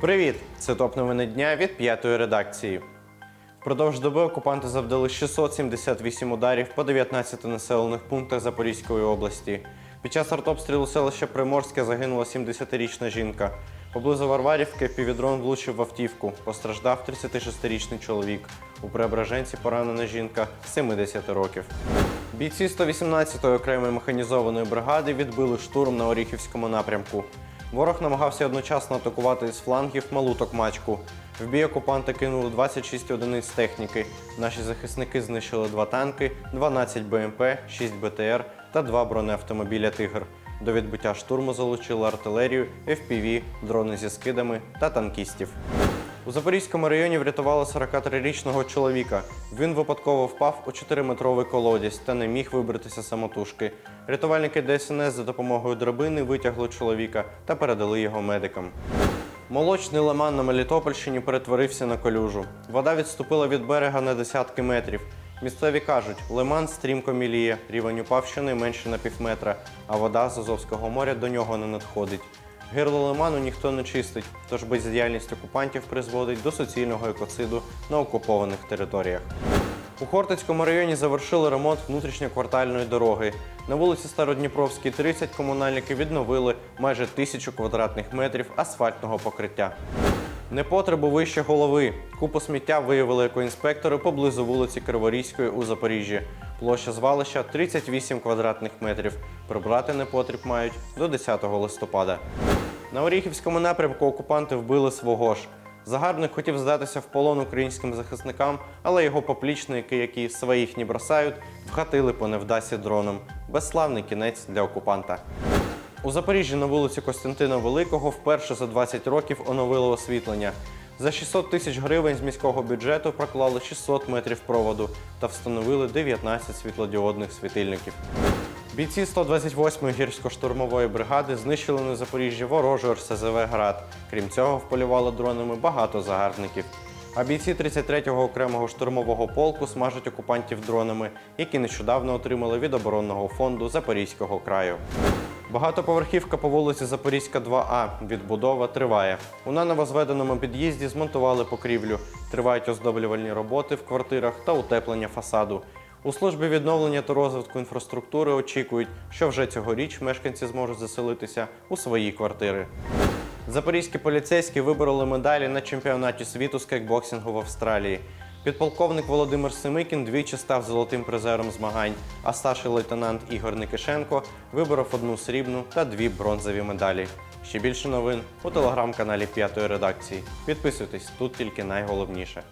Привіт! Це топ новини дня від п'ятої редакції. Впродовж доби окупанти завдали 678 ударів по 19 населених пунктах Запорізької області. Під час артобстрілу селища Приморське загинула 70-річна жінка. Поблизу Варварівки півдрон влучив в автівку. Постраждав 36-річний чоловік. У Преображенці поранена жінка 70 років. Бійці 118-ї окремої механізованої бригади відбили штурм на Оріхівському напрямку. Ворог намагався одночасно атакувати із флангів малу токмачку. В бій окупанти кинули 26 одиниць техніки. Наші захисники знищили два танки, 12 БМП, 6 БТР та два бронеавтомобіля Тигр. До відбиття штурму залучили артилерію, FPV, дрони зі скидами та танкістів. У Запорізькому районі врятували 43-річного чоловіка. Він випадково впав у 4-метровий колодязь та не міг вибратися самотужки. Рятувальники ДСНС за допомогою драбини витягли чоловіка та передали його медикам. Молочний лиман на Мелітопольщині перетворився на колюжу. Вода відступила від берега на десятки метрів. Місцеві кажуть, лиман стрімко міліє, рівень упав щонайменше на півметра, а вода з Азовського моря до нього не надходить. Гирло лиману ніхто не чистить, тож бездіяльність окупантів призводить до суцільного екоциду на окупованих територіях. У Хортицькому районі завершили ремонт внутрішньоквартальної дороги. На вулиці Стародніпровській, 30 комунальники відновили майже тисячу квадратних метрів асфальтного покриття. Непотребу вище голови. Купу сміття виявили екоінспектори поблизу вулиці Криворізької у Запоріжжі. Площа звалища 38 квадратних метрів. Прибрати непотріб мають до 10 листопада. На Оріхівському напрямку окупанти вбили свого ж. Загарбник хотів здатися в полон українським захисникам, але його поплічники, які своїх не бросають, вхатили по невдасі дроном. Безславний кінець для окупанта. У Запоріжжі на вулиці Костянтина Великого вперше за 20 років оновили освітлення. За 600 тисяч гривень з міського бюджету проклали 600 метрів проводу та встановили 19 світлодіодних світильників. Бійці 128-ї гірсько-штурмової бригади знищили на Запоріжжі ворожий РСЗВ «Град». Крім цього, вполювали дронами багато загарбників. А бійці 33-го окремого штурмового полку смажать окупантів дронами, які нещодавно отримали від оборонного фонду Запорізького краю. Багатоповерхівка по вулиці Запорізька 2А. Відбудова триває. У наново зведеному під'їзді змонтували покрівлю. Тривають оздоблювальні роботи в квартирах та утеплення фасаду. У службі відновлення та розвитку інфраструктури очікують, що вже цьогоріч мешканці зможуть заселитися у свої квартири. Запорізькі поліцейські вибороли медалі на чемпіонаті світу з кекбоксингу в Австралії. Підполковник Володимир Семикін двічі став золотим призером змагань, а старший лейтенант Ігор Никишенко виборов одну срібну та дві бронзові медалі. Ще більше новин у телеграм-каналі П'ятої редакції. Підписуйтесь, тут тільки найголовніше.